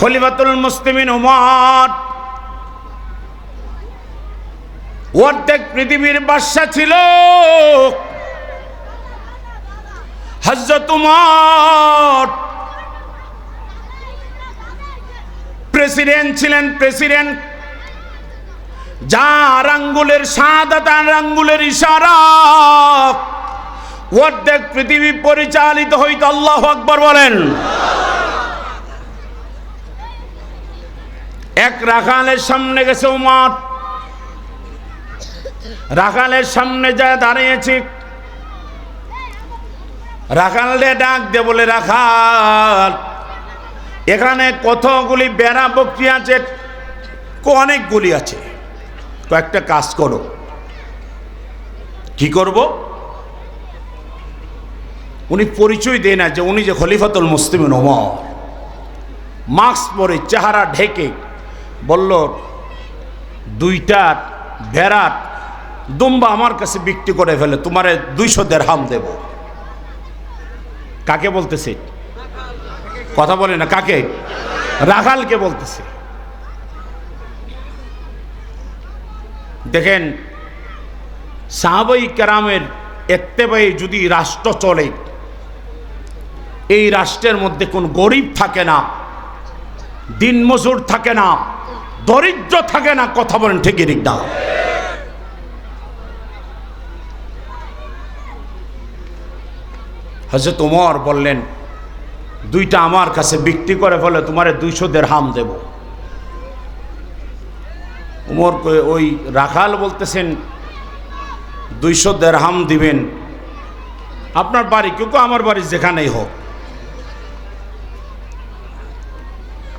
খলিফাতুল মুসলিমিন উমর। অর্ধেক পৃথিবীর বাদশা ছিল। হজরত উমর। প্রেসিডেন্ট ছিলেন প্রেসিডেন্ট। যার আঙ্গুলের সাদা আর আঙ্গুলের ইশারা। অর্ধেক পৃথিবী পরিচালিত হইত আল্লাহ আকবর বলেন। এক রাখালের সামনে গেছে উমার। রাখালের সামনে যায় দাঁড়িয়েছে। রাখালে ডাক দে বলে, রাখাল, এখানে কতগুলি বেড়া বকরি আছে? অনেকগুলি আছে। কয়েকটা কাজ করো। কি করব? উনি পরিচয় দেয় না যে উনি যে খলিফাতুল মুসলিম ওমর মাস্ক পরে চেহারা ঢেকে বলল, দুইটা ভেড়াট দুম্বা আমার কাছে বিক্রি করে ফেলে, তোমারে দুইশো দেড়হাম দেব। কাকে বলতেছে? কথা বলে না, কাকে? রাখালকে বলতেছে। দেখেন, সাহাবাই কেরামের এত্তেবাই যদি রাষ্ট্র চলে, এই রাষ্ট্রের মধ্যে কোন গরিব থাকে না, দিনমজুর থাকে না দরিদ্র থাকে না, কথা বলেন ঠিকই ঠিক না হজরত বললেন, দুইটা আমার কাছে বিক্রি করে ফেলে, তোমারে দুইশো দের হাম দেব উমর ওই রাখাল বলতেছেন, দুইশো দের হাম দিবেন। আপনার বাড়ি কেউ আমার বাড়ি যেখানেই হোক।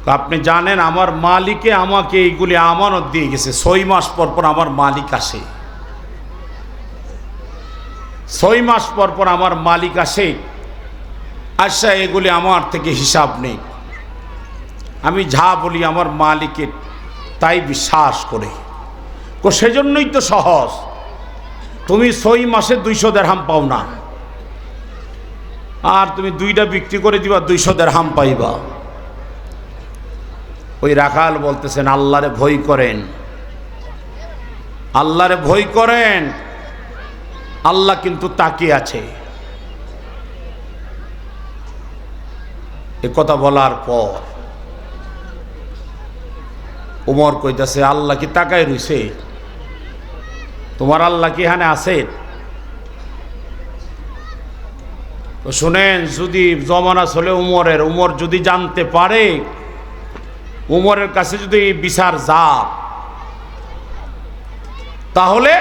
আপনি জানেন আমার মালিকে আমাকে এইগুলি আমানত দিয়ে গেছে। ছয় মাস পর পর আমার মালিক আসে। ছয় মাস পর পর আমার মালিক আসে। আচ্ছা এগুলি আমার থেকে হিসাব নেই। আমি যা বলি আমার মালিকের, তাই বিশ্বাস করে। তো সেজন্যই তো সহজ। তুমি ছয় মাসে দুইশো দেড়হাম পাও না। আর তুমি দুইটা বিক্রি করে দিবা, দুইশো দেড়হাম পাইবা। ওই রাখাল বলতেছেন, আল্লাহরে ভয় করেন। আল্লাহরে ভয় করেন। আল্লাহ কিন্তু তাকিয়ে আছে। এ কথা বলার পর উমর কইতাছে, আল্লাহ কি তাকায় রইছে? তোমার আল্লাহ কি এখানে আছে? শুনেন, যদি জমানা চলে উমরের, উমর যদি জানতে পারে উমরের কাছে যদি বিচার যা তাহলে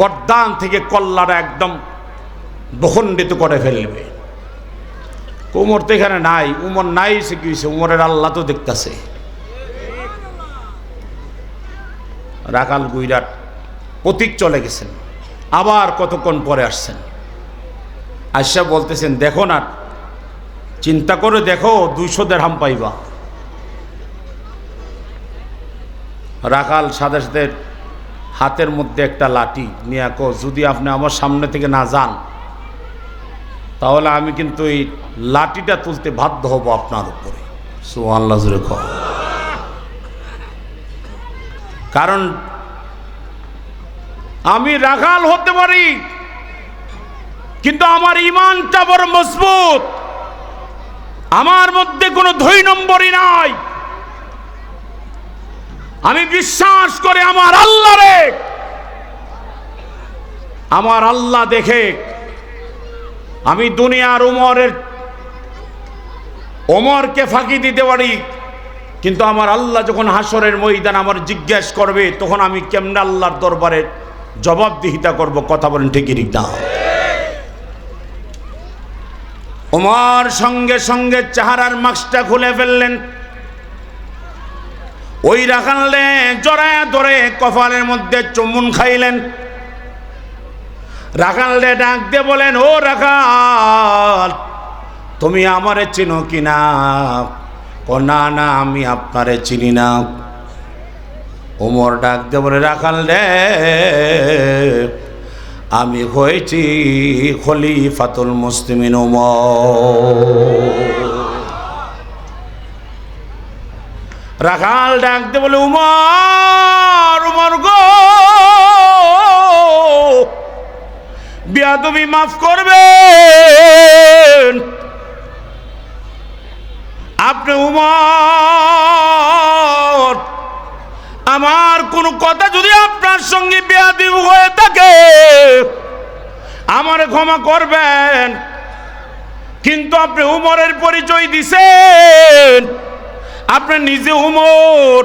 গদ্দান থেকে কল্লাটা একদম দখণ্ডিত করে ফেলবে। উমর তো এখানে নাই, উমর নাই সে কি উমরের আল্লাহ তো দেখতেছে। রাখাল গুইরাট প্রতীক চলে গেছেন, আবার কতক্ষণ পরে আসছেন? আশা বলতেছেন, দেখো না, চিন্তা করে দেখো, দুইশো দেড় হাম পাইবা। রাখাল সাথে সাথে হাতের মধ্যে একটা লাঠি। নিয়ে কো, যদি আপনি আমার সামনে থেকে না যান, তাহলে আমি কিন্তু এই লাঠিটা তুলতে বাধ্য হব আপনার উপরে। সো আল্লাহ জুড়ে। কারণ আমি রাখাল হতে পারি, কিন্তু আমার ইমানটা বড় মজবুত। আমার মধ্যে কোনো দুই নম্বরই নাই। আমি বিশ্বাস করে আমার আল্লাহ রে। আমার আল্লাহ দেখে আমি দুনিয়ার উমরের ওমরকে ফাঁকি দিতে পারি, কিন্তু আমার আল্লাহ যখন হাসরের ময়দান আমার জিজ্ঞেস করবে, তখন আমি কেমনে আল্লাহর দরবারে জবাবদিহিতা করব, কথা বলেন ঠিকই ঠিক না? ওমর সঙ্গে সঙ্গে চেহারার মাস্কটা খুলে ফেললেন। ওই রাখালে জড়ায় ধরে কপালের মধ্যে চুমুন খাইলেন। রাখালে ডাক দিয়ে বলেন, ও রাখাল, তুমি আমারে চিনো কিনা? ও না না, আমি আপনারে চিনি না। ওমর ডাক দিয়ে বলে রাখাল রে আমি হয়েছি খলিফাতুল মুসলিমিন ওমর। রাখাল ডাকতে বলে, উমর উমর গো! বিয়াদবি মাফ করবেন। আপনি উমর, আমার কোনো কথা যদি আপনার সঙ্গে বেয়াদি হয়ে থাকে, আমার ক্ষমা করবেন। কিন্তু আপনি উমরের পরিচয় দিছেন। আপনি নিজে উমর।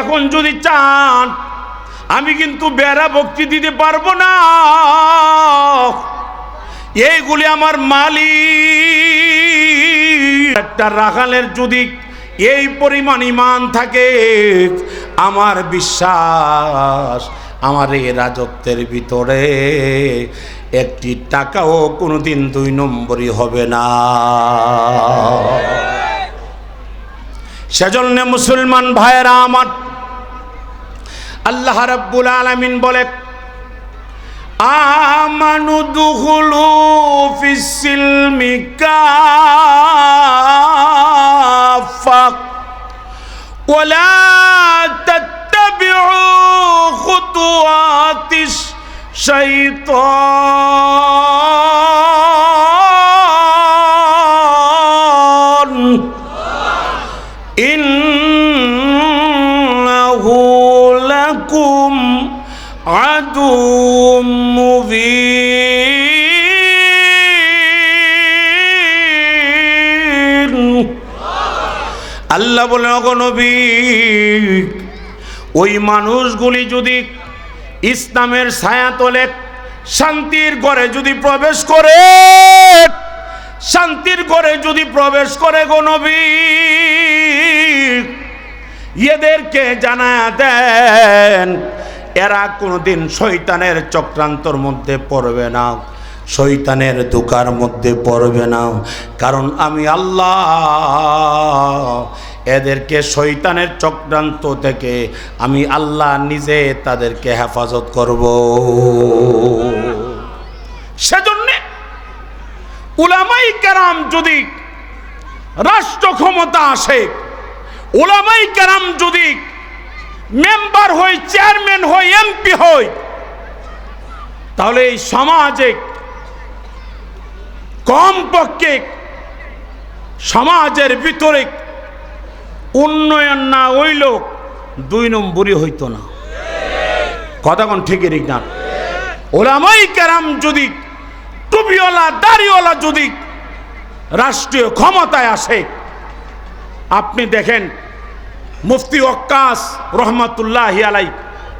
এখন যদি চান, আমি কিন্তু বেড়া ভক্তি দিতে পারব না। এইগুলি আমার মালিক। একটা রাখালের যদি এই পরিমাণ ইমান থাকে, আমার বিশ্বাস আমার এই রাজত্বের ভিতরে একটি টাকাও কোনোদিন দুই নম্বরই হবে না। সেজন্য মুসলমান ভাইয়েরা আমার আল্লাহ রাব্বুল আলামিন বলে, আমানু দুখুলু ফিসিলমি কাফা ওয়ালা তাত্তাবিউ খুতুওয়াতিশ শাইতান। আল্লাহ বলেন অগনবী ওই মানুষগুলি যদি ইসলামের ছায়া তোলে শান্তির ঘরে যদি প্রবেশ করে, শান্তির ঘরে যদি প্রবেশ করে গো নবী, এদেরকে জানা দেন, এরা কোনোদিন শৈতানের চক্রান্তর মধ্যে পড়বে না। শৈতানের দুকার মধ্যে পড়বে না। কারণ আমি আল্লাহ, এদেরকে শৈতানের চক্রান্ত থেকে আমি আল্লাহ নিজে তাদেরকে হেফাজত করব। সেজন্যে উলামাই কেরাম যদি রাষ্ট্র ক্ষমতা আসে ওলামাই কেরাম যদি মেম্বার হই, চেয়ারম্যান হই, এমপি হই, তাহলে এই সমাজে কমপক্ষে সমাজের ভিতরে উন্নয়ন না হইল দুই নম্বরই হইতো না। কথা কোন ঠিকই ঠিক না। ওলামাই কেরাম যদি, টুপিওয়ালা, দাড়িওয়ালা যদি রাষ্ট্রীয় ক্ষমতায় আসে, আপনি দেখেন, মুফতি ওক্কাস রহমতুল্লাহ আলাই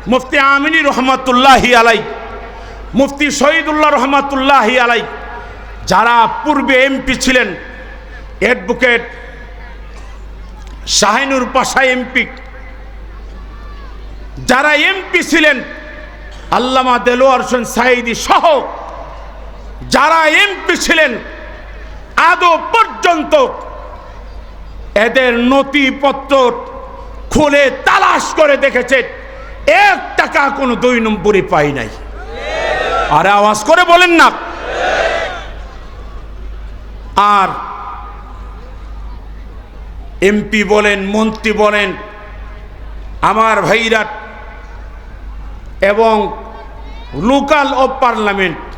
মুফতি আমিনী রহমতুল্লাহ আলাই মুফতি শহীদুল্লাহ রহমতুল্লাহ আলাই যারা পূর্বে এমপি ছিলেন অ্যাডভোকেট শাহিনুর পাশা এমপি যারা এমপি ছিলেন, আল্লামা দেলোয়ার হোসেন সাইদি সহ যারা এমপি ছিলেন, আদৌ পর্যন্ত এদের নথিপত্র খুলে তালাশ করে দেখেছে, এক টাকা কোনো দুই নম্বরই পাই নাই। আরে আওয়াজ করে বলেন না। আর এমপি বলেন মন্ত্রী বলেন আমার ভাইরা এবং লোকাল ও পার্লামেন্ট